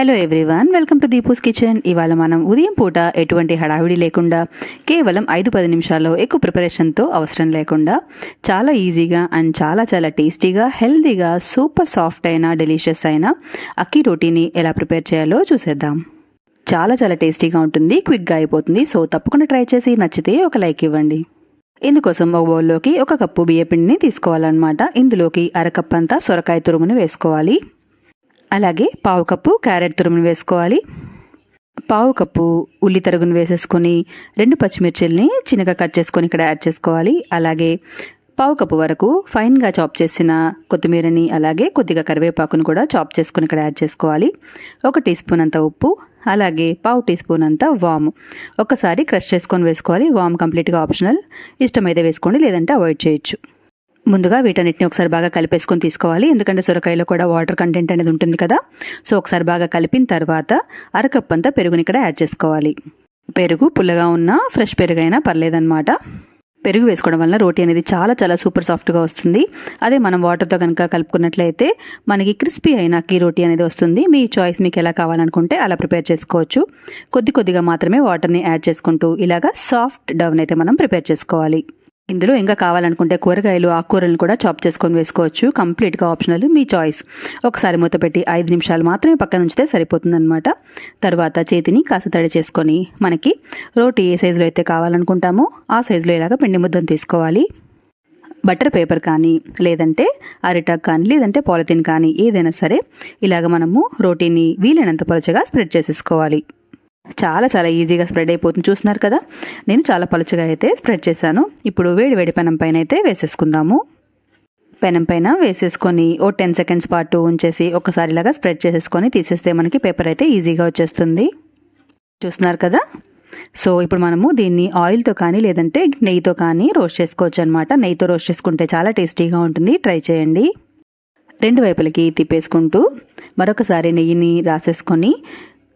Hello everyone welcome to Deepu's kitchen ఇవాళ మనం ఉదయం పూట ఎటువంటి హడావిడి లేకుండా కేవలం ఐదు పది నిమిషాల్లో ఎక్కువ ప్రిపరేషన్తో అవసరం లేకుండా చాలా ఈజీగా అండ్ చాలా చాలా టేస్టీగా హెల్తీగా సూపర్ సాఫ్ట్ అయిన డెలిషియస్ అయిన అక్కీ రోటీని ఎలా ప్రిపేర్ చేయాలో చూసేద్దాం. చాలా చాలా టేస్టీగా ఉంటుంది క్విక్గా అయిపోతుంది సో తప్పకుండా ట్రై చేసి నచ్చితే ఒక లైక్ ఇవ్వండి. ఇందుకోసం ఒక బౌల్లోకి ఒక కప్పు బియ్యపిండిని తీసుకోవాలన్నమాట. ఇందులోకి అరకప్ అంతా సొరకాయ తురుమును వేసుకోవాలి. అలాగే పావు కప్పు క్యారెట్ తురుమును వేసుకోవాలి. పావు కప్పు ఉల్లి తరుగును వేసేసుకొని రెండు పచ్చిమిర్చిల్ని చిన్నగా కట్ చేసుకొని ఇక్కడ యాడ్ చేసుకోవాలి. అలాగే పావు కప్పు వరకు ఫైన్గా చాప్ చేసిన కొత్తిమీరని అలాగే కొద్దిగా కరివేపాకును కూడా చాప్ చేసుకొని ఇక్కడ యాడ్ చేసుకోవాలి. ఒక టీ స్పూన్ అంత ఉప్పు అలాగే పావు టీ స్పూన్ అంత వాము. ఒకసారి క్రష్ చేసుకొని వేసుకోవాలి. వామ్ కంప్లీట్గా ఆప్షనల్. ఇష్టమైతే వేసుకోండి లేదంటే అవాయిడ్ చేయొచ్చు. ముందుగా వీటన్నిటిని ఒకసారి బాగా కలిపేసుకొని తీసుకోవాలి. ఎందుకంటే సొరకాయలో కూడా వాటర్ కంటెంట్ అనేది ఉంటుంది కదా. సో ఒకసారి బాగా కలిపిన తర్వాత అరకప్పు అంతా పెరుగుని ఇక్కడ యాడ్ చేసుకోవాలి. పెరుగు పుల్లగా ఉన్న ఫ్రెష్ పెరుగు అయినా పర్లేదన్నమాట. పెరుగు వేసుకోవడం వల్ల రోటీ అనేది చాలా చాలా సూపర్ సాఫ్ట్గా వస్తుంది. అదే మనం వాటర్తో కనుక కలుపుకున్నట్లయితే మనకి క్రిస్పీ అయిన కీ రోటీ అనేది వస్తుంది. మీ చాయిస్ మీకు ఎలా కావాలనుకుంటే అలా ప్రిపేర్ చేసుకోవచ్చు. కొద్ది కొద్దిగా మాత్రమే వాటర్ని యాడ్ చేసుకుంటూ ఇలాగా సాఫ్ట్ డవ్ని అయితే మనం ప్రిపేర్ చేసుకోవాలి. ఇందులో ఇంకా కావాలనుకుంటే కూరగాయలు ఆకుకూరలను కూడా చాప్ చేసుకొని వేసుకోవచ్చు. కంప్లీట్గా ఆప్షనల్ మీ చాయిస్ ఒకసారి మూత పెట్టి ఐదు నిమిషాలు మాత్రమే పక్కన ఉంచితే సరిపోతుందన్నమాట. తర్వాత చేతిని కాస్త తడి చేసుకొని మనకి రోటీ ఏ సైజులో అయితే కావాలనుకుంటామో ఆ సైజులో ఇలాగ పిండి ముద్దను తీసుకోవాలి. బటర్ పేపర్ కానీ లేదంటే అరిటాక్ కానీ లేదంటే పాలిథిన్ కానీ ఏదైనా సరే ఇలాగ మనము రోటీని వీలైనంత పలుచగా స్ప్రెడ్ చేసేసుకోవాలి. చాలా చాలా ఈజీగా స్ప్రెడ్ అయిపోతుంది. చూస్తున్నారు కదా? నేను చాలా పలుచగా అయితే స్ప్రెడ్ చేశాను. ఇప్పుడు వేడి వేడి పెనం పైన అయితే వేసేసుకుందాము. పెనం పైన వేసేసుకొని ఓ టెన్ సెకండ్స్ పాటు ఉంచేసి ఒకసారిలాగా స్ప్రెడ్ చేసేసుకొని తీసేస్తే మనకి పేపర్ అయితే ఈజీగా వచ్చేస్తుంది. చూస్తున్నారు కదా? సో ఇప్పుడు మనము దీన్ని ఆయిల్తో కానీ లేదంటే నెయ్యితో కానీ రోస్ట్ చేసుకోవచ్చు అనమాట నెయ్యితో రోస్ట్ చేసుకుంటే చాలా టేస్టీగా ఉంటుంది. ట్రై చేయండి. రెండు వైపులకి తిప్పేసుకుంటూ మరొకసారి నెయ్యిని రాసేసుకొని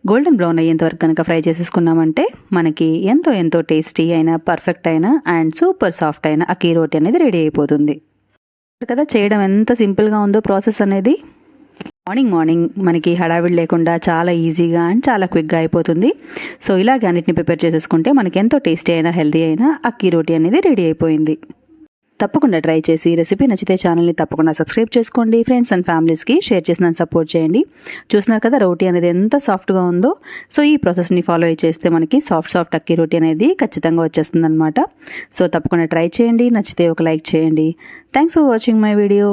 గోల్డెన్ బ్రౌన్ అయ్యేంత వరకు కనుక ఫ్రై చేసేసుకున్నామంటే మనకి ఎంతో ఎంతో టేస్టీ అయిన పర్ఫెక్ట్ అయిన అండ్ సూపర్ సాఫ్ట్ అయిన అకీ రోటీ అనేది రెడీ అయిపోతుంది. కదా చేయడం ఎంత సింపుల్గా ఉందో ప్రాసెస్ అనేది మార్నింగ్ మార్నింగ్ మనకి హడావిడి లేకుండా చాలా ఈజీగా అండ్ చాలా క్విక్గా అయిపోతుంది. సో ఇలాగే అన్నిటిని ప్రిపేర్ చేసేసుకుంటే మనకి ఎంతో టేస్టీ అయినా హెల్తీ అయినా అక్కీ రోటీ అనేది రెడీ అయిపోయింది. తప్పకుండా ట్రై చేసి రెసిపీ నచ్చితే ఛానల్ని తప్పకుండా సబ్స్క్రైబ్ చేసుకోండి. ఫ్రెండ్స్ అండ్ ఫ్యామిలీస్కి షేర్ చేసి నన్ను సపోర్ట్ చేయండి. చూస్తున్నారు కదా రోటీ అనేది ఎంత సాఫ్ట్గా ఉందో. సో ఈ ప్రాసెస్ని ఫాలో చేస్తే మనకి సాఫ్ట్ సాఫ్ట్ అక్కీ రోటీ అనేది ఖచ్చితంగా వచ్చేస్తుంది అనమాట సో తప్పకుండా ట్రై చేయండి. నచ్చితే ఒక లైక్ చేయండి. Thanks for watching my video